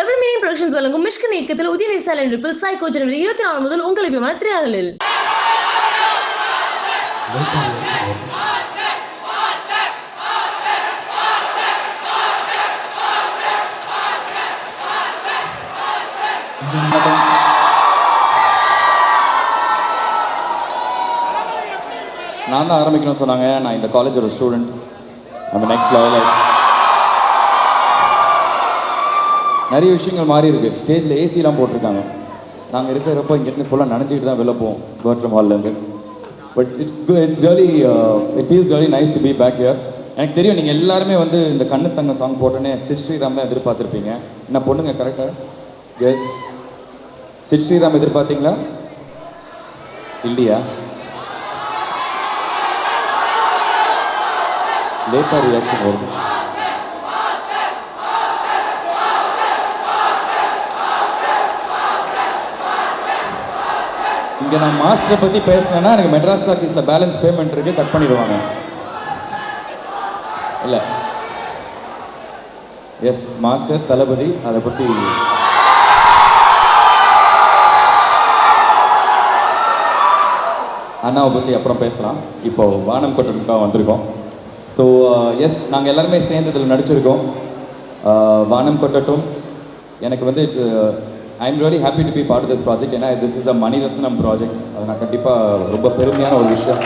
Double meaning productions வழங்கும் மிஷ்கன் இயக்கத்தில் உதயநிதி ஸ்டாலின் நடிப்பில் சாய்கோ ஜனவரி இருபத்தி நாலு முதல் உங்கள் விமான திரையாடலில் நான் தான் ஆரம்பிக்கணும்னு சொன்னாங்க. நான் இந்த காலேஜோட ஸ்டூடெண்ட் நம்ம நெக்ஸ்ட் லெவலில் நிறைய விஷயங்கள் மாறி இருக்கு. ஸ்டேஜில் ஏசிலாம் போட்டிருக்காங்க. நாங்கள் இருக்கிறப்போ இங்கேருந்து ஃபுல்லாக நினச்சிக்கிட்டு தான் வெளில போவோம் கோட்ரம் ஹால்லேருந்து but it's it's really it feels really nice to be back here எனக்கு தெரியும் நீங்கள் எல்லாருமே வந்து இந்த கண்ணு தங்க சாங் போட்டோன்னே சிட் ஸ்ரீராம் தான் எதிர்பார்த்துருப்பீங்க. என்ன பொண்ணுங்க கரெக்டாக கேர்ள்ஸ் சிட் ஸ்ரீராம் எதிர்பார்த்தீங்களா? இல்லையா? லேட்டாக ரியாக்ஷன் வருது. இங்கே நான் மாஸ்டரை பற்றி பேசினேன்னா எனக்கு மெட்ராஸ் டாக்கீஸில் பேலன்ஸ் பேமெண்ட் இருக்கு கட் பண்ணிடுவாங்க. இல்லை. எஸ் மாஸ்டர் தளபதி அதை பற்றி அண்ணாவை பற்றி அப்புறம் பேசலாம். இப்போ வானம் கொட்டனுக்காக வந்திருக்கோம். ஸோ எஸ் uh, நாங்கள் எல்லாருமே சேர்ந்து இதில் நடிச்சிருக்கோம். Uh, வானம் கொட்டட்டும். எனக்கு வந்து I am really happy to be part this project ஏன்னா this is a Mani Ratnam project அது நான் கண்டிப்பாக ரொம்ப பெருமையான ஒரு விஷயம்.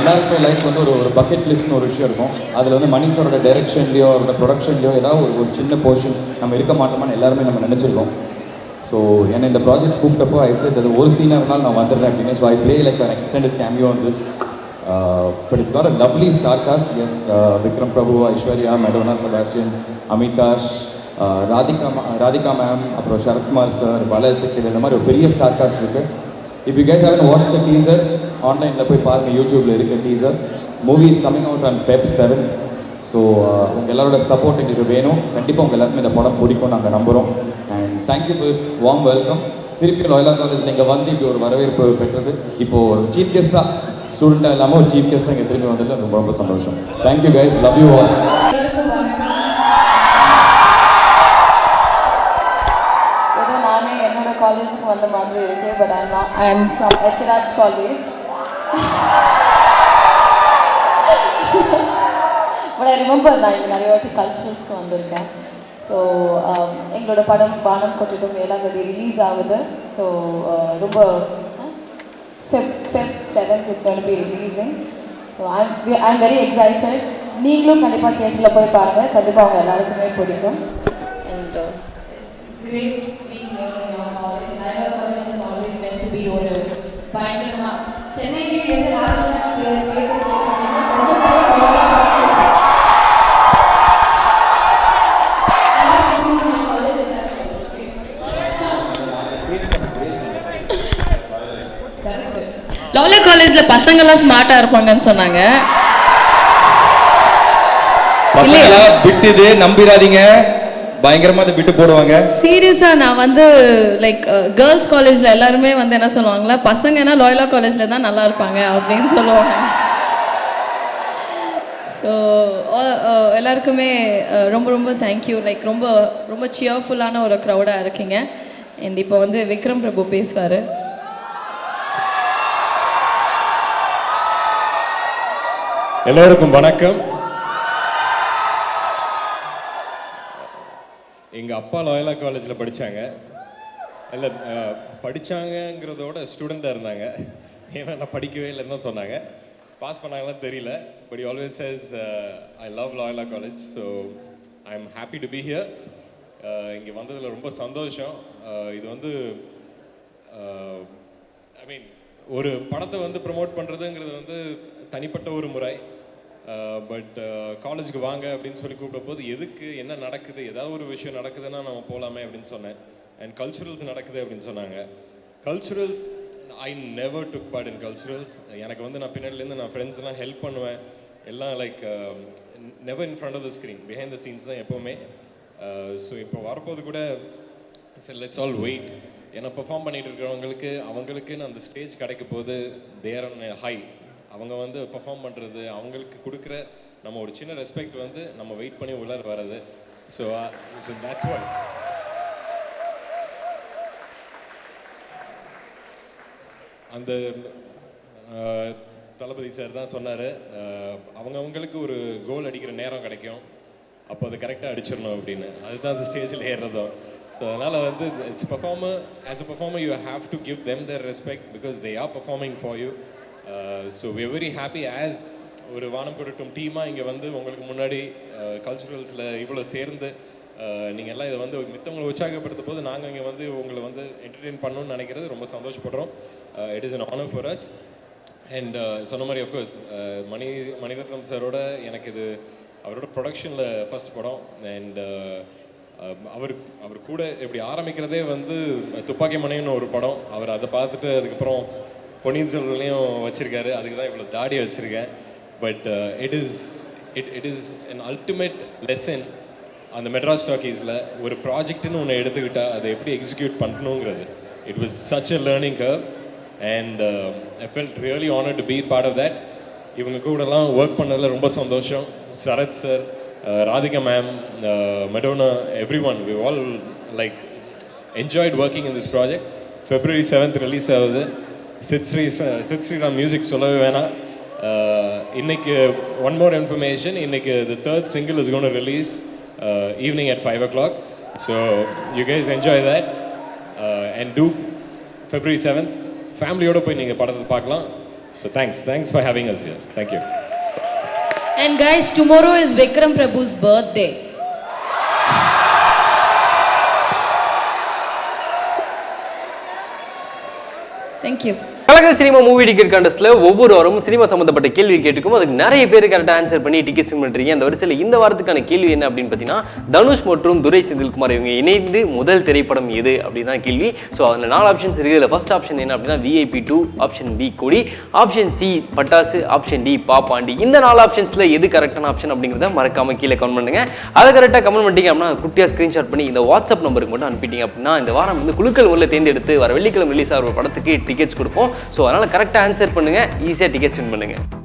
எல்லாருக்குமே லைஃப் வந்து ஒரு ஒரு பக்கெட் லிஸ்ட்னு ஒரு விஷயம் இருக்கும். அதில் வந்து மணிஷரோட டைரக்ஷன்லையோ அவரோட ப்ரொடக்ஷன்லையோ ஏதாவது ஒரு ஒரு சின்ன போர்ஷன் நம்ம இருக்க மாட்டோமான்னு எல்லாருமே நம்ம நினச்சிருக்கோம். ஸோ என்னை இந்த ப்ராஜெக்ட் கூப்பிட்டப்போ ஐ சேட் அது ஒரு சீனாக இருந்தாலும் நான் வந்துடுறேன் அப்படின்னு. So I play like an extended cameo on this but it's got a lovely star cast yes Vikram Prabhu Aishwarya Madonna Sebastian Amitash Radhika Radhika ma'am அப்புறம் சரத்குமார் சார் பாலசக்தி இந்த மாதிரி ஒரு பெரிய ஸ்டார் காஸ்ட் இருக்குது if you get haven watch the teaser ஆன்லைனில் போய் பாருங்கள் யூடியூப்பில் இருக்க teaser movie is coming out on Feb seventh so உங்கள் எல்லாரோட சப்போர்ட் எங்களுக்கு வேணும். கண்டிப்பாக உங்கள் எல்லாருமே இந்த படம் பிடிக்கும் நாங்கள் நம்புகிறோம் and thank you for warm welcome திருப்பி லாயலா காலேஜ் நீங்கள் வந்து இப்படி ஒரு வரவேற்பு பெற்றது. இப்போ ஒரு சீஃப் கெஸ்ட்டாக ஸ்டூடெண்ட்டாக இல்லாமல் ஒரு சீஃப் கெஸ்ட்டாக இங்கே திரும்பி வந்ததில் ரொம்ப ரொம்ப சந்தோஷம். Thank you guys love you all college வந்த மாதிரி இருக்கு but I not I am from Ethiraj college but I remember நான் இங்கே நிறைய வாட்டி கல்ச்சர்ஸ் வந்திருக்கேன். ஸோ um, எங்களோட படம் பானம் கொட்டிட்டும் ஏழாம் தேதி ரிலீஸ் ஆகுது ஸோ uh, ரொம்ப fifth Feb seventh is going to so I'm I'm very excited நீங்களும் கண்டிப்பாக தேட்டரில் போய் பாருங்கள் கண்டிப்பாக அவங்க எல்லாருக்குமே பிடிக்கும். And uh, it's, it's great பயங்கரமா. சென்னைக்கு எந்த காலேஜில் பசங்கள்லாம் ஸ்மார்ட்டாக இருப்பாங்கன்னு சொன்னாங்க. பசங்களா விட்டுது நம்பிடாதீங்க பயங்கரமாக அதை விட்டு போடுவாங்க. சீரியஸாக நான் வந்து லைக் கேர்ள்ஸ் காலேஜில் எல்லாருமே வந்து என்ன சொல்லுவாங்களா பசங்கன்னா லாயலா காலேஜில் தான் நல்லா இருப்பாங்க அப்படின்னு சொல்லுவாங்க. ஸோ எல்லாருக்குமே uh, ரொம்ப ரொம்ப தேங்க்யூ லைக் ரொம்ப ரொம்ப சியர்ஃபுல்லான ஒரு க்ரௌடாக இருக்கீங்க. அண்ட் இப்போ வந்து விக்ரம் பிரபு பேசுவார். எல்லோருக்கும் வணக்கம். எங்கள் அப்பா லாயலா காலேஜில் படித்தாங்க இல்லை படித்தாங்கங்கிறதோட ஸ்டூடெண்ட்டாக இருந்தாங்க. ஏன்னா நான் படிக்கவே இல்லைன்னு தான் சொன்னாங்க. பாஸ் பண்ணாங்களான்னு தெரியல. But always has I love Loyola college so I am happy to be here இங்கே வந்ததில் ரொம்ப சந்தோஷம். Uh, இது வந்து uh, ஐ மீன் ஒரு படத்தை வந்து ப்ரமோட் பண்ணுறதுங்கிறது வந்து தனிப்பட்ட ஒரு முறை. பட் காலேஜுக்கு வாங்க அப்படின்னு சொல்லி கூப்பிட்ட போது எதுக்கு? என்ன நடக்குது? ஏதாவது ஒரு விஷயம் நடக்குதுன்னா நம்ம போகலாமே அப்படின்னு சொன்னேன். அண்ட் கல்ச்சுரல்ஸ் நடக்குது அப்படின்னு சொன்னாங்க. Culturals I never took part in culturals எனக்கு வந்து நான் பின்னாடிலேருந்து நான் ஃப்ரெண்ட்ஸ் எல்லாம் ஹெல்ப் பண்ணுவேன். எல்லாம் like never in front of the screen behind the scenes தான் எப்போவுமே. ஸோ இப்போ வரப்போது கூட சரி லெட்ஸ் ஆல் வெயிட் ஏன்னா பெர்ஃபார்ம் பண்ணிகிட்டு இருக்கிறவங்களுக்கு அவங்களுக்குன்னு அந்த ஸ்டேஜ் கிடைக்கும் போது தேர் ஆன் ஹை அவங்க வந்து பெர்ஃபார்ம் பண்ணுறது அவங்களுக்கு கொடுக்குற நம்ம ஒரு சின்ன ரெஸ்பெக்ட் வந்து நம்ம வெயிட் பண்ணி உள்ளார வர்றது. So so uh, that's what. அந்த uh, தளபதி சார் தான் சொன்னார் uh, அவங்கவுங்களுக்கு ஒரு கோல் அடிக்கிற நேரம் கிடைக்கும். அப்போ அது கரெக்டாக அடிச்சிடணும் அப்படின்னு. அதுதான் அந்த ஸ்டேஜில் ஏறுறதும் ஸோ அதனால் வந்து it's performer as a performer you have to give them their respect because they are performing for you Uh, so we very happy as ஒரு வானம் கொடுட்டும் டீமாக இங்கே வந்து உங்களுக்கு முன்னாடி uh, கல்ச்சுரல்ஸில் இவ்வளோ சேர்ந்து uh, நீங்கள் எல்லாம் இதை வந்து மித்தவங்களை உற்சாகப்படுத்த போது நாங்கள் இங்கே வந்து உங்களை வந்து என்டர்டெயின் பண்ணணும்னு நினைக்கிறது ரொம்ப சந்தோஷப்படுறோம். It is an honour for us and சொன்ன மாதிரி அஃப்கோர்ஸ் மணி மணிரத்னம் சாரோட எனக்கு இது அவரோட ப்ரொடக்ஷனில் ஃபஸ்ட் படம். அண்ட் um, அவர் அவர் கூட இப்படி ஆரம்பிக்கிறதே வந்து துப்பாக்கி மனைன்னு ஒரு படம். அவர் அதை பார்த்துட்டு அதுக்கப்புறம் பொன்னியின் செல்வன்லையும் வச்சுருக்காரு. அதுக்கு தான் இவ்வளோ தாடி வச்சுருக்கேன். But it is it it is an ultimate lesson அந்த மெட்ராஸ் டாக்கீஸில் ஒரு ப்ராஜெக்ட்னு ஒன்று எடுத்துக்கிட்டால் அதை எப்படி எக்ஸிக்யூட் பண்ணணுங்கிறது. It was such a learning curve and I felt really honour to be part of that இவங்க கூடலாம் ஒர்க் பண்ணதில் ரொம்ப சந்தோஷம். Sarath sir Radhika ma'am Madonna every one we all like enjoyed working in this project February seventh release ஆகுது. Sid Sri Sid Sriram music சொல்லவே வேணாம். Uh, இன்னைக்கு one more information இன்னைக்கு the third single is gone release evening at five o'clock so you guys enjoy that and do February seventh ஃபேமிலியோட போய் நீங்கள் படத்தை பார்க்கலாம். So thanks thanks for having us here thank you And guys, tomorrow is Vikram Prabhu's birthday. Thank you. Kalakkal cinema movie ticket கண்டஸ்ட்ல ஒவ்வொரு வாரமும் cinema சம்பந்தப்பட்ட கேள்வி கேட்டுக்கும் அதுக்கு நிறைய பேர் கரெக்டாக ஆன்சர் பண்ணி டிக்கெட் வின் பண்ணுறீங்க அந்த வரிசையில் இந்த வாரத்துக்கான கேள்வி என்ன அப்படின்னு பார்த்தீங்கன்னா தனுஷ் மற்றும் துரை செந்தில்குமார் இவங்க இணைந்து முதல் திரைப்படம் எது அப்படின்னு தான் கேள்வி. ஸோ அதில் நாலு ஆப்ஷன்ஸ் இருக்குது. இதில் ஃபர்ஸ்ட் ஆப்ஷன் என்ன அப்படின்னா VIP two option B Kodi option C Pattas option D Pa Paandi. இந்த நாலு ஆப்ஷன்ஸில் எது கரெக்டான ஆப்ஷன் அப்படிங்கிறத மறக்காம கீழே கமெண்ட் பண்ணுங்க. அதை கரெக்டாக கமெண்ட் பண்ணிட்டீங்க அப்படின்னா குட்டியாக ஸ்க்ரீன்ஷாட் பண்ணி இந்த வாட்ஸ்அப் நம்பருக்கு மட்டும் அனுப்பிட்டீங்க அப்படின்னா இந்த வாரம் வந்து குழுக்கள் உள்ள தேர்ந்தெடுத்து வர வெள்ளிக்கிழமை ரிலீஸ் ஆகிற ஒரு படத்துக்கு டிக்கெட்ஸ் கொடுப்போம். ஸோ அதனால் கரெக்டாக ஆன்சர் பண்ணுங்கள் ஈஸியாக டிக்கெட்ஸ் வின் பண்ணுங்கள்